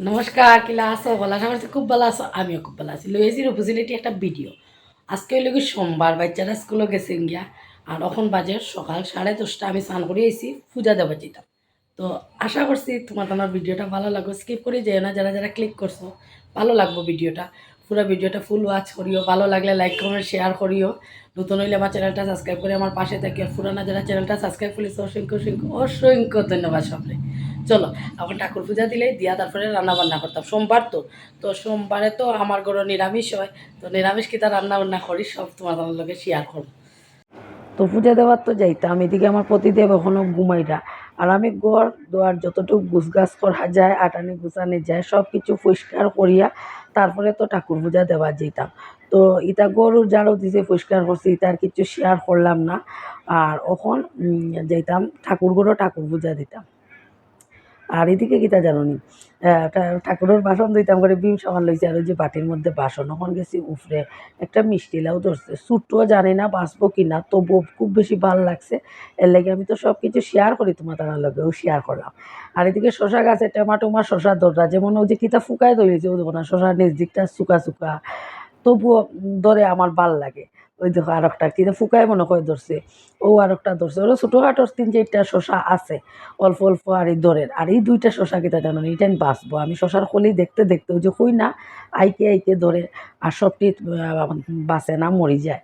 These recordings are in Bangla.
নমস্কার কিলা আছো? ভালো আশা করছি খুব ভালো আছো, আমিও খুব ভালো আছি। লইয়েছির উপজিলিটি একটা ভিডিও। আজকে হইল কি সোমবার, বাচ্চারা স্কুলে গেছেন গিয়া। আর এখন বাজে সকাল সাড়ে দশটা, আমি স্নান করে এসি পূজা দেওয়া যেতাম তো আশা করছি তোমার তোমার ভিডিওটা ভালো লাগবে। স্কিপ করে যেও না, যারা যারা ক্লিক করছ, ভালো লাগবো ভিডিওটা। পুরো ভিডিওটা ফুল ওয়াচ করিও, ভালো লাগলে লাইক কমেন্ট শেয়ার করিও। নতুন হইলে আমার চ্যানেলটা সাবস্ক্রাইব করে আমার পাশে থাকি আর পুরানা যারা চ্যানেলটা সাবস্ক্রাইব করেছে, অসংখ্য অসংখ্য অসংখ্য ধন্যবাদ সবরে। চলো এখন ঠাকুর পূজা দিলেই দিয়া তারপরে রান্না বান্না করতাম। সোমবার তো তো সোমবারে তো আমার ঘরে নিরামিষ হয় তো নিরামিষ কিতা রান্না বান্না করি সব তোমার আমার লগে শেয়ার করব। তো পূজা দেওয়ার তো যাইতাম এদিকে আমার প্রতিদেব এখনও ঘুমাইরা। আর আমি গড় দোয়ার যতটুকু গুছগাছ করা যায় আটানি গুছানি যায় সব কিছু পরিষ্কার করিয়া তারপরে তো ঠাকুর পূজা দেওয়া যেতাম তো ইটা গরু যারও দিছে পরিষ্কার করছি ইটার কিছু শেয়ার করলাম না। আর ওখন উম, যাইতাম ঠাকুর গরু ঠাকুর পূজা দিতাম। আর এদিকে কিতা জানি ঠাকুরের বাসন দিতাম করে বিম সামান লইছে, আর ওই যে বাটির মধ্যে বাসন ওখান গেছি, উফরে একটা মিষ্টি লাউ ধরছে। ছোট্টও জানি না বাঁচবো কি না তবুও খুব বেশি ভালো লাগছে। এর লাগে আমি তো সব কিছু শেয়ার করি তোমার তার লগেও শেয়ার করলাম। আর এদিকে শশা গাছে টেমাটোমা শশা দররা যেমন ওই যে কিতা ফুকায় ধরেছে ওই দেখো না, শশার নিজ দিকটা শুকা শুকা তবুও ধরে আমার ভালো লাগে। ওই দেখো আর একটা কিনা ফুকায় মনে করে ধরছে। ও আর একটা ধরছে। ওরা ছোটোখাটো তিন চারটা শশা আছে অল্প অল্প আর এই দরের। আর এই দুইটা শশা কিতা জানো না, এইটাই বাঁচবো। আমি শশার খলি দেখতে দেখতে ওই যে কই না আইকে আইকে ধরে আর সবটি বাঁচে না মরি যায়।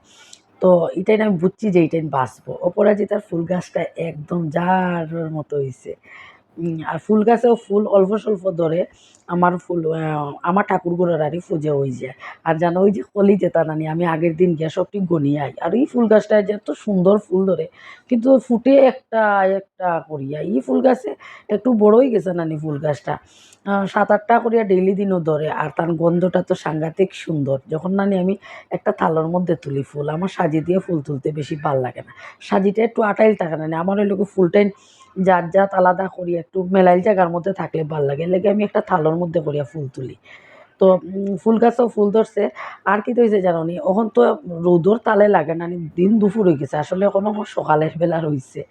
তো এটাই আমি বুঝছি যে এইটাই বাঁচবো। অপরাজিতার ফুল গাছটা একদম যার মতো হয়েছে আর ফুল গাছেও ফুল অল্প স্বল্প ধরে আমার ফুল আমার ঠাকুর গোড়ারই পুজো হয়ে যায়। আর জানো, ওই যে কলি যেতা নানি আমি আগের দিন গিয়া সবটি গনিয়ে আই। আর এই ফুল গাছটা যে এত সুন্দর ফুল ধরে, কিন্তু ফুটে একটা একটা করিয়া। এই ফুল গাছে একটু বড়ই গেছে নানি ফুল গাছটা। সাত আটটা করিয়া ডেইলি দিনও ধরে, আর তার গন্ধটা তো সাংঘাতিক সুন্দর। যখন নানি আমি একটা থালোর মধ্যে তুলি ফুল, আমার সাজি দিয়ে ফুল তুলতে বেশি ভালো লাগে না। সাজিটা একটু আটাইল থাকে না আমার ওই লোক ফুলটাই জাত জাত আলাদা করি, একটু মেলাইল জায়গার মধ্যে থাকলে ভালো লাগে। লেগে আমি একটা থালোর মধ্যে করিয়া ফুল তুলি। তো ফুল গাছও ফুল ধরছে। আর কি হয়েছে জানো নি এখন তো রোদর তালে লাগে না, দিন দুপুর হয়ে গেছে। আসলে এখনও সকালের বেলা রয়েছে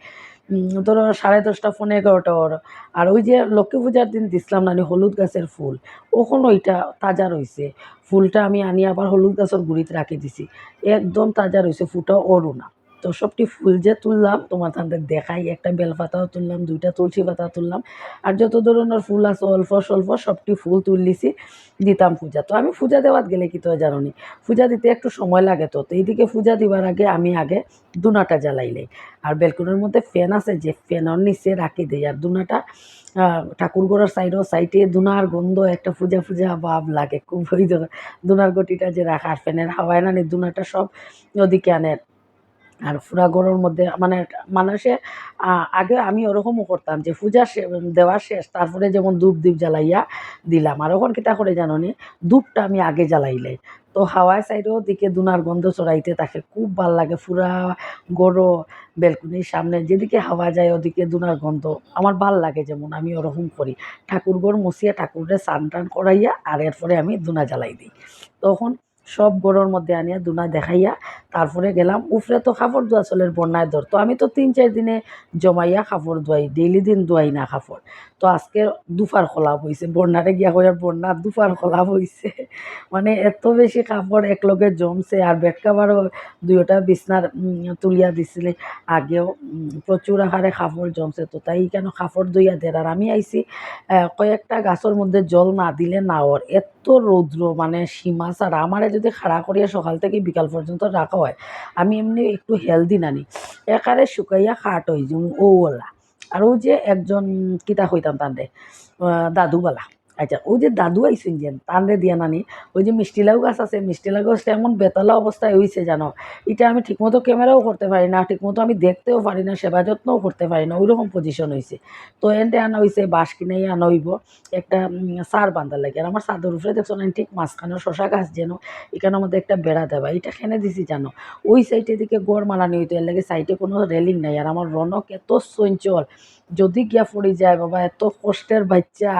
ধরো সাড়ে দশটা ফোনে এগারোটা ওর। আর ওই যে লক্ষ্মী পূজার দিন দিছিলাম নানি হলুদ গাছের ফুল, ওখন ওইটা তাজা রয়েছে ফুলটা আমি আনি আবার হলুদ গাছের গুড়িতে রাখি দিছি। একদম তাজা রয়েছে ফুটা ওরও না তো সবটি ফুল যে তুললাম, তোমার তাদের দেখাই, একটা বেলপাতাও তুললাম, দুইটা তুলসী পাতা তুললাম। আর যত ধরনের ফুল আছে, অল্প স্বল্প সবটি ফুল তুললিছি, দিতাম পূজা। তো আমি পূজা দেওয়াত গেলে কি তো জানো পূজা দিতে একটু সময় লাগে তো। তো এইদিকে পূজা দিবার আগে আমি আগে দুনাটা জ্বালাইলে আর বেলকুনির মধ্যে ফ্যান আছে, যে ফ্যানের নিচে রাখি দেয় আর দুনাটা ঠাকুর ঘরের সাইডও, সাইডে দুনার গন্ধ, একটা পূজা পূজা ভাব লাগে। খুব ওই দুনার গটিটা যে রাখা, আর ফ্যানের হাওয়ায় নি দুনাটা সব ওদিকে আনে। আর ফুরা গরুর মধ্যে মানে মানুষে আগে আমি ওরকমও করতাম যে পূজা দেওয়া শেষ, তারপরে যেমন ধূপ দ্বীপ জ্বালাইয়া দিলাম। আর ওখান কিতা করে জানো নি? ধূপটা আমি আগে জ্বালাইলাই তো হাওয়ায় সাইডেও দিকে দুনার গন্ধ চড়াইতে থাকে খুব ভালো লাগে। ফুরা গরু বেলকুনির সামনে যেদিকে হাওয়া যায় ওদিকে দুনার গন্ধ। আমার ভালো লাগে যেমন আমি ওরকম করি। ঠাকুর ঘর মুছিয়ে ঠাকুরের স্নান টান করাইয়া আর এরপরে আমি দুনা জ্বালাই দিই। তখন সব গরুর মধ্যে আনিয়া দুনা দেখাইয়া তারপরে গেলাম। উফরে তো কাপড় ধোয়া চলের বন্যায় ধর। তো আমি তো তিন, চার দিনে জমাইয়া কাপড় ধোয়াই ডেইলি দিন ধোয়াই না কাপড় তো আজকে দুফার খোলা হয়েছে বন্যারে গিয়া কইয়ার বন্যা দুফার খোলা হয়েছে মানে এত বেশি কাপড় একলগে জমছে আর বেড কাভারও দুইটা বিছনার তুলিয়া দিছিলে। আগেও প্রচুর আকারে কাপড় জমছে। তো তাই কেন কাপড় ধুইয়া দের আর আমি আইছি কয়েকটা গাছের মধ্যে জল না দিলে না ওর। এত রৌদ্র মানে সীমা ছাড়া। আমারে যদি খাড়া করিয়া সকাল থেকে বিকাল পর্যন্ত রাখা হয়, আমি এমনি একটু হেলদি নানি। একারে শুকাইয়া খাট হয়ে যাম ওলা আর যে একজন কিতা হইতাম তান্ডে দাদুবালা। আচ্ছা ওই যে দাদু আইসেন যেন তান্ডে দিয়া নানি, ওই যে মিষ্টিলাউ গাছ আছে মিষ্টিলাউ গাছটা এমন বেতলা অবস্থায় হইছে জানো। এটা আমি ঠিকমতো ক্যামেরাও করতে পারি না, ঠিকমতো আমি দেখতেও পারি না, সেবা যত্নও করতে পারি না, ওইরকম পজিশন হয়েছে তো এনতে আনা হয়েছে বাঁশ কিনেই আনা হইব, একটা সার বান্ধার লাগে। আর আমার সাদর উপরে দেখছ না ঠিক মাঝখানে শশা গাছ যেন এখানের মধ্যে একটা বেড়া দেবা। এটা খেনে দিছি জানো? ওই সাইডে দিকে গড় মালানি হইতো এর লাগে সাইডে কোনো রেলিং নাই। আর আমার রনক এত চঞ্চল, যদি গিয়া পড়ে যায় বাবা, এত কষ্টের বাচ্চা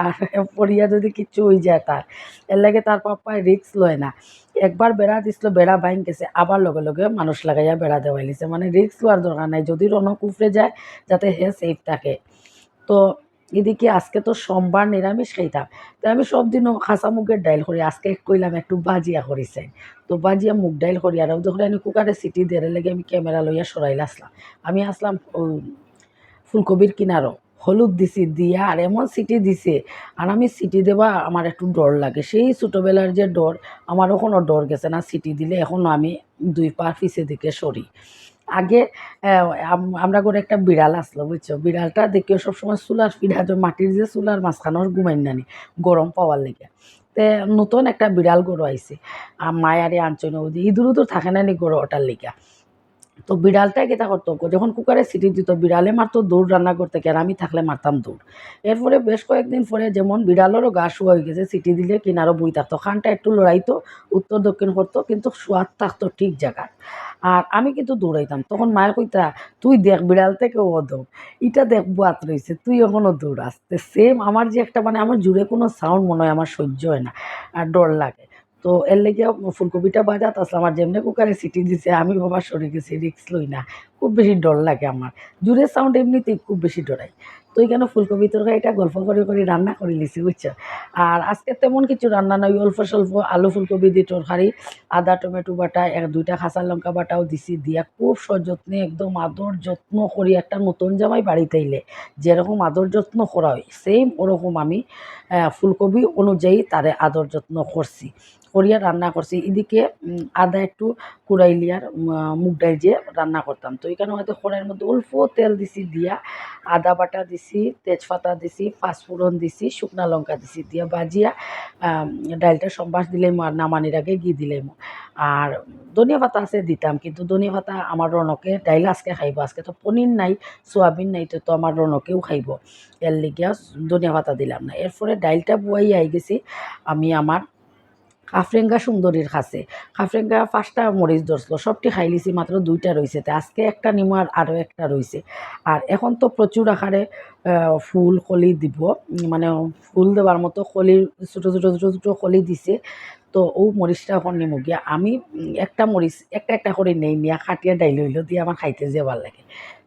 পড়িয়া যদি কিচ্ছু হয়ে যায় তার। এর লাগে তার পাপায় রিক্স লয় না। একবার বেড়া দিছিল, বেড়া বাইন গেছে, আবার লগে লগে মানুষ লাগাইয়া বেড়া দেওয়াই লিছে। মানে রিক্স লওয়ার দরকার নাই। যদি রনক উফরে যায়, যাতে হে সেফ থাকে। তো এদিকে আজকে তো সোমবার নিরামিষ খাইতাম। তো আমি সব দিনও খাসা মুগের ডাইল করি। আজকে কইলাম, একটু বাজিয়া করিছেন। তো বাজিয়া মুগ ডাইল করি। আর যখন আমি কুকারে সিটি দেড়ে লেগে আমি ক্যামেরা লইয়া সরাইলে আসলাম। আমি আসলাম ফুলকপির কিনারও। হলুদ দিছি, দিয়া আর এমন সিটি দিছে। আর আমি সিটি দেওয়া আমার একটু ডর লাগে। সেই ছোটোবেলার যে ডর, আমার এখনও ডর গেছে না সিটি দিলে এখনও আমি দুই পা পিছে দিকে সরি। আগে আম- আমরা করে একটা বিড়াল আসলো, বুঝছ? বিড়ালটা দেখিও সবসময় চুলার পিঠা মাটির যে চুলার মাঝখানোর ঘুমাই নানি গরম পাওয়ার লেগে। তে, নতুন একটা বিড়াল গরু আইছে। আর মায়ারে আনছই নদী। ইঁদুর উদুর থাকে না নি গরু ওটার লেগে। তো বিড়ালটাই কেটা করতো? যখন কুকারে সিটি দিত, বিড়ালে মারতো, দৌড় রান্না করতে আর আমি থাকলে মারতাম দৌড়। এরপরে বেশ কয়েকদিন পরে যেমন বিড়ালেরও গা শুয়া হয়ে গেছে, সিটি দিলে কিনারও বই থাকতো। খানটা একটু লড়াইতো, উত্তর দক্ষিণ করতো, কিন্তু সোয়াদ থাকতো ঠিক জায়গায়। আর আমি কিন্তু দৌড়াইতাম। তখন মায়ের কইতা, তুই দেখ বিড়াল থেকে ও দৌড়। ইটা দেখ বাত রয়েছে তুই এখনও দৌড় আসতে সেম আমার যে একটা মানে আমার জুড়ে কোনো সাউন্ড মনে হয়, আমার সহ্য হয় না, আর ডর লাগে। তো এর লেগে ফুলকপিটা বাজাত আসলে আমার যেমনি কুকারে সিটি দিছে, আমি বাবা সরে গেছি রিক্স লই না। খুব বেশি ডর লাগে আমার। জুড়ে সাউন্ড এমনিতেই খুব বেশি ডরাই। তো এখানে ফুলকপি তরকারি এটা গল্প করে করে রান্না করে নিছি, বুঝছ? আর আজকে তেমন কিছু রান্না নয় অল্প স্বল্প আলু ফুলকপি দিয়ে তরকারি, আদা, টমেটো বাটা, এক দুইটা খাঁচা লঙ্কা বাটাও দিছি দিয়া খুব সযত্নে একদম আদর যত্ন করি একটা নতুন জামাই বাড়িতে এলে। যেরকম আদর যত্ন করা হয় সেম ওরকম আমি ফুলকপি অনুযায়ী তারে আদর যত্ন করছি, করিয়া রান্না করছি। এদিকে আদা একটু কুড়াইলিয়ার মুগ ডাল যে রান্না করতাম। তো এখানে হয়তো কড়াইয়ের মধ্যে অল্প তেল দিছি দিয়া আদা বাটা দিছি তেজপাতা দিছি পাঁচফোড়ন দিছি শুকনা লঙ্কা দিছি দিয়া আম, ডালটা সম্বাস দিলাম আর নামানির আগে ঘি দিলাম আর ধনিয়া পাতা আছে দিতাম কিন্তু ধনিয়া পাতা আমার রনকে ডাইল আজকে খাইব আজকে তো পনির নাই সোয়াবিন নাই তো তো আমার রনকেও খাইব। এর লিগিয়া ধনিয়া পাতা দিলাম না। এরপরে ডাইলটা বুয়াই আই গেছি আমি আমার কাফরেঙ্গা সুন্দরীর কাছে। কাফরেঙ্গা পাঁচটা মরিচ ধরছিল, সবটি খাই লিছি মাত্র দুইটা রয়েছে আজকে একটা নিমো আর আরও একটা রয়েছে আর এখন তো প্রচুর আকারে ফুল কলি দিব মানে ফুল দেওয়ার মতো কলির ছোটো ছোটো ছোটো ছোটো কলি দিছে। তো ও মরিচটা এখন নিমো গিয়া, আমি একটা মরিচ, একটা একটা করে নেই, নিয়া খাটিয়া ডাইল হইল, দিয়ে আমার খাইতে যে ভালো লাগে।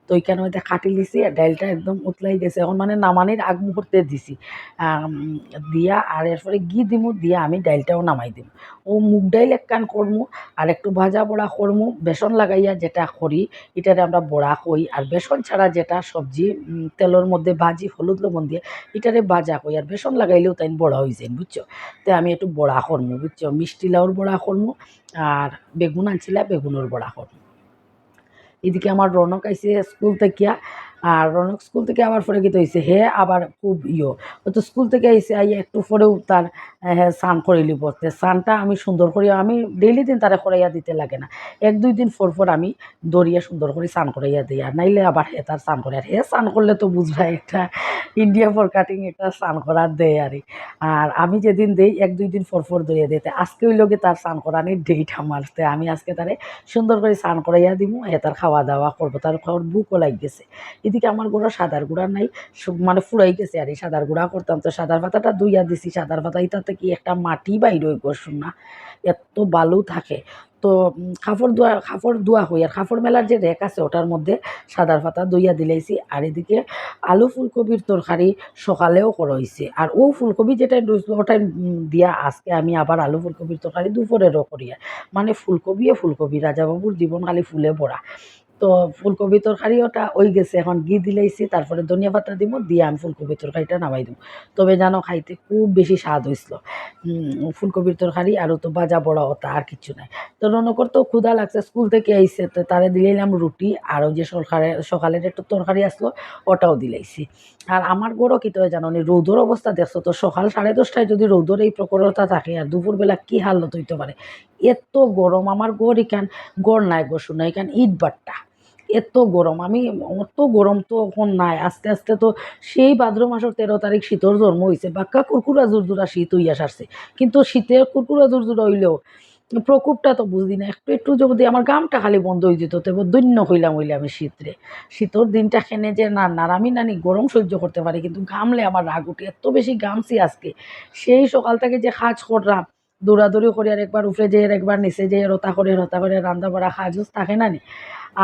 তো ওইখানে মধ্যে খাটি লিছি আর ডাইলটা একদম উতলাই গেছে। এখন মানে নামানির আগ মুহূর্তে দিছি। দিয়া আর এরপরে ঘি দিমু, দিয়া আমি ডাইলটাও নামাই দিম। ও মুগ ডাইল এক কান করমু আর একটু ভাজা বড়া করমু, বেসন লাগাইয়া যেটা করি, এটারে আমরা বড়া কই। আর বেসন ছাড়া যেটা সবজি তেলের মধ্যে ভাজি, হলুদ, লবণ দিয়ে এটারে ভাজা কই। আর বেসন লাগাইলেও তাই বড়া হয়ে যায় বুঝছ? তো আমি একটু বড়া করমু, বুঝছ? মিষ্টি লাউর বড়া করমু আর বেগুন আনছিলা, বেগুনের বড়া করমু। এদিকে আমার রনক আইসে স্কুল থেকে আর রনক স্কুল থেকে আবার পরে কি হয়েছে হে আবার খুব ইয়ো। তো স্কুল থেকে আইসে আইয়া একটু পরেও তার স্নান করিলি পড়তে স্নানটা আমি সুন্দর করে, আমি ডেইলি দিন তারা করাইয়া দিতে লাগে না। এক, দুই দিন পর পর আমি দরিয়া সুন্দর করে স্নান করাইয়া দিই। আর নাইলে আবার হে তার স্নান করে, আর হে স্নান করলে তো বুঝবা একটা ইন্ডিয়া ফর কাটিং একটা স্নান করার দেয় আর আর আমি যেদিন দেই, এক, দুই দিন পর পর দরিয়া দিতে আজকে ওই লোকে তার স্নান করানির ডেট আমার। আমি আজকে তারে সুন্দর করে স্নান করাইয়া দিব হে তার খাওয়া দাওয়া করব। তার বুকও লাগ গেছে এদিকে আমার গুঁড়ো সাদার গুঁড়া নাই। মানে ফুরাই গেছে আর এই সাদার গুঁড়া করতাম। তো সাদার পাতাটা দুইয়া দিছি। সাদার পাতা ইটাতে কি একটা মাটি বাইর হয়ে গোসুন না? এত বালু থাকে। তো কাপড় ধোয়া কাপড় ধোয়া হই আর কাপড় মেলার যে রেক আছে ওটার মধ্যে সাদার পাতা দইয়া দিলাইছি। আর এদিকে আলু ফুলকপির তরকারি সকালেও করাইছে আর ও ফুলকপি যেটা রইছে ওটা উম, দিয়া আজকে আমি আবার আলু ফুলকপির তরকারি দুপুরেরও করিয়া মানে ফুলকপিও ফুলকপি রাজাবাবুর জীবন খালি ফুলে ভরা। তো ফুলকপি তরকারি ওটা ওই গেছে, এখন ঘি দিলাইছি, তারপরে ধনিয়া পাতা দিব দিয়ে আমি ফুলকপি তরকারিটা নামাই দিব তবে জানো খাইতে খুব বেশি স্বাদ হয়েছিল ফুলকপির তরকারি আর তো ভাজা বড়া ওটা, আর কিছু নাই। তো রনকর তো ক্ষুধা লাগছে, স্কুল থেকে আইসে তো তারে দিলাইলাম রুটি, আর ওই যে সকালে সকালের একটু তরকারি আসলো, ওটাও দিলাইছি। আর আমার গরো কী তো জানো নি রৌদর অবস্থা দেখছ তো, সকাল সাড়ে দশটায় যদি রৌদর এই প্রখরতা থাকে, আর দুপুরবেলা কী হালত হইতে পারে? এত গরম, আমার গড় এখান গড় নাই গো শোনা, এখান ইট বাট্টা। এত গরম, আমি অত গরম তো এখন নাই, আস্তে আস্তে তো সেই ভাদ্র মাসের তেরো তারিখ শীতর জন্ম হয়েছে বাক্কা কুরকুরা জুরজুরা শীত হইয়া সারছে। কিন্তু শীতের কুরকুরা জুরজুরা হইলেও প্রকোপটা তো বুঝি না, একটু একটু যদি আমার গামটা খালি বন্ধ হয়ে যেত, তবে দৈন্য হইলাম হইলে আমি শীতরে। শীতর দিনটা খেনে যে না না নারামি নানি গরম সহ্য করতে পারি, কিন্তু ঘামলে আমার রাগ উঠে, এত বেশি ঘামছি আজকে। সেই সকাল থেকে যে কাজ করলাম দৌড়াদৌড়ি করে আর একবার উপরে যেয়ে একবার নিচে যেয়ে রতা করে রতা করে রান্না বাড়া কাজ থাকে না নি?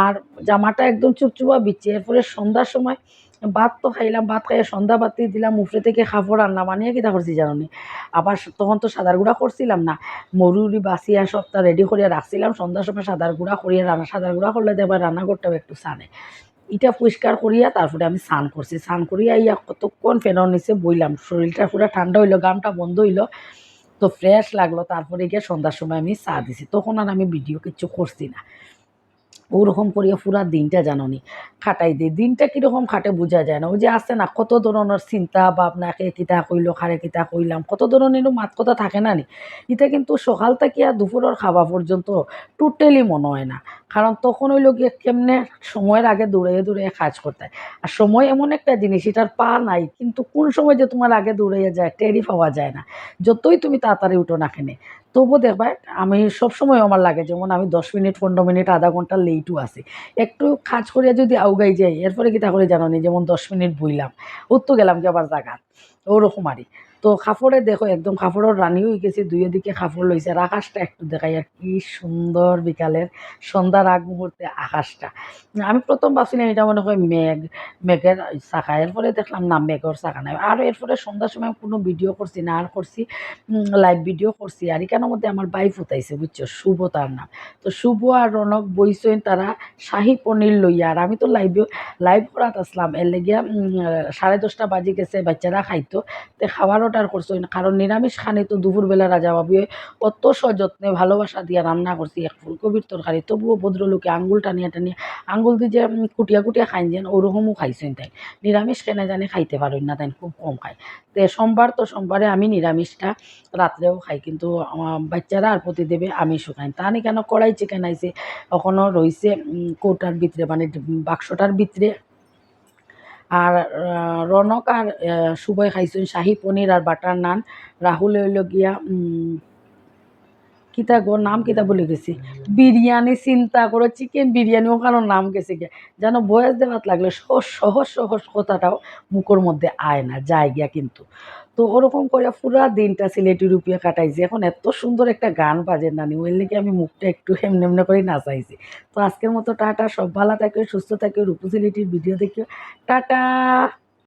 আর জামাটা একদম চুপচুপা বিচ্ছে। এরপরে সন্ধ্যার সময় ভাত তো খাইলাম, ভাত খাইয়ে সন্ধ্যা বাতি দিলাম উফরে থেকে খাফড় আনলাম আনিয়ে কিতা করছি জানি আবার তখন তো সাদার গুঁড়া করছিলাম না। মরুরি বাসিয়া সবটা রেডি করিয়া রাখছিলাম সন্ধ্যার সময় সাদার গুঁড়া করিয়া রান্না সাদার গুঁড়া করলে দেবার রান্নাঘরটাও একটু সানে ইটা পরিষ্কার করিয়া তারপরে আমি স্নান করছি স্নান করিয়া ইয়া কতক্ষণ ফেনার নিচে বইলাম শরীরটা পুরো ঠান্ডা হইল গামটা বন্ধ হইল তো ফ্রেশ লাগল, তারপরে গিয়ে সন্ধ্যার সময় আমি চা দিছি। তখন আর আমি ভিডিও কিছু করছি না। ওরকম করিয়া পুরা দিনটা জাননি। খাটাই দিই দিনটা কীরকম খাটে বোঝা যায় না। ওই যে আছে না, কত ধরনের চিন্তা ভাবনা কে কিতা কইল, খারে কিতা কইলাম, কত ধরনের মাত কথা থাকে না নি? এটা কিন্তু সকাল থেকে আর দুপুরের খাওয়া পর্যন্ত টোটালি মনে হয় না। কারণ তখন ওই লোক কেমনে সময়ের আগে দৌড়ে দৌড়ে কাজ করতে। আর সময় এমন একটা জিনিস, এটার পা নাই, কিন্তু কোন সময় যে তোমার আগে দৌড়াইয়া যায়, টেরই পাওয়া যায় না। যতই তুমি তাড়াতাড়ি উঠো না কেনে তবু দেখবা আমি সবসময় আমার লাগে, যেমন আমি দশ মিনিট, পনেরো মিনিট, আধা ঘণ্টা লেটও আছি। একটু কাজ করিয়া যদি আউগাই যাই, এরপরে কি তাহলে জানো নি যেমন দশ মিনিট বইলাম, উত্তর গেলাম কি আবার জায়গা ওরকম আরই তো কাপড়ে দেখো একদম কাপড়ের রানি হয়ে গেছি দুই দিকে কাপড় লইছে আর আকাশটা একটু দেখাই আর কি সুন্দর বিকালের সন্ধ্যার আগ মুহূর্তে আকাশটা। আমি প্রথম ভাবছিলাম এটা মনে হয় মেঘ মেঘের শাখা এরপরে দেখলাম না মেঘের শাখা নাই। আর এরপরে সন্ধ্যার সময় কোনো ভিডিও করছি না আর করছি লাইভ ভিডিও করছি আর এখানের মধ্যে আমার বাই ফুটাইছে বুঝছ শুভ তার নাম। তো শুভ আর রনক বইসইন তারা শাহি পনির লইয়া আর আমি তো লাইভ লাইভ করাত আসলাম এর উম, সাড়ে দশটা বাজে গেছে বাচ্চারা খাইতো। তো খাবার অর্ডার করছ না কারণ নিরামিষ খানি তো দুপুরবেলা রাজা বাবু অত সযত্নে ভালোবাসা দিয়ে রান্না করছি এক ফুলকপির তরকারি। তবুও ভদ্রলোকে আঙ্গুল টানিয়া টানিয়া আঙ্গুল দিয়ে যে কুটিয়া কুটিয়া খাইন যেন ওরকমও খাইছেন তাই। নিরামিষ কেনে জানি খাইতে পারেন না তাই খুব কম খায়। তে সোমবার তো সোমবারে আমি নিরামিষটা রাত্রেও খাই কিন্তু বাচ্চারা আর প্রতি দেবে আমিষও খাই। তা কেন কড়াই চিকেন আইছে? এখনও উম, কৌটার ভিতরে মানে বাক্সটার ভিতরে। আর রনক আর শুভই খাইছেন শাহি পনির আর বাটার নান। রাহুল হইল গিয়া কিতা গো, নাম কিতা বলে গেছি। বিরিয়ানি চিন্তা করো, চিকেন বিরিয়ানি, ওখানে নাম গেছে গিয়া। যেন বয়স দেওয়াত লাগলে সহজ সহজ সহজ কথাটাও মুখর মধ্যে আয় না, যায় গিয়া কিন্তু। তো ওরকম করে পুরা দিনটা সিলেটি রুপিয়া কাটাইছি। এখন এত সুন্দর একটা গান বাজে নানি, ওই লেগে আমি মুখটা একটু হেমনে হেমনে করে নাচাইছি। তো আজকের মতো টাটা, সব ভালো থাকে, সুস্থ থাকে, রূপু সিলেটির ভিডিও দেখিও। টাটা!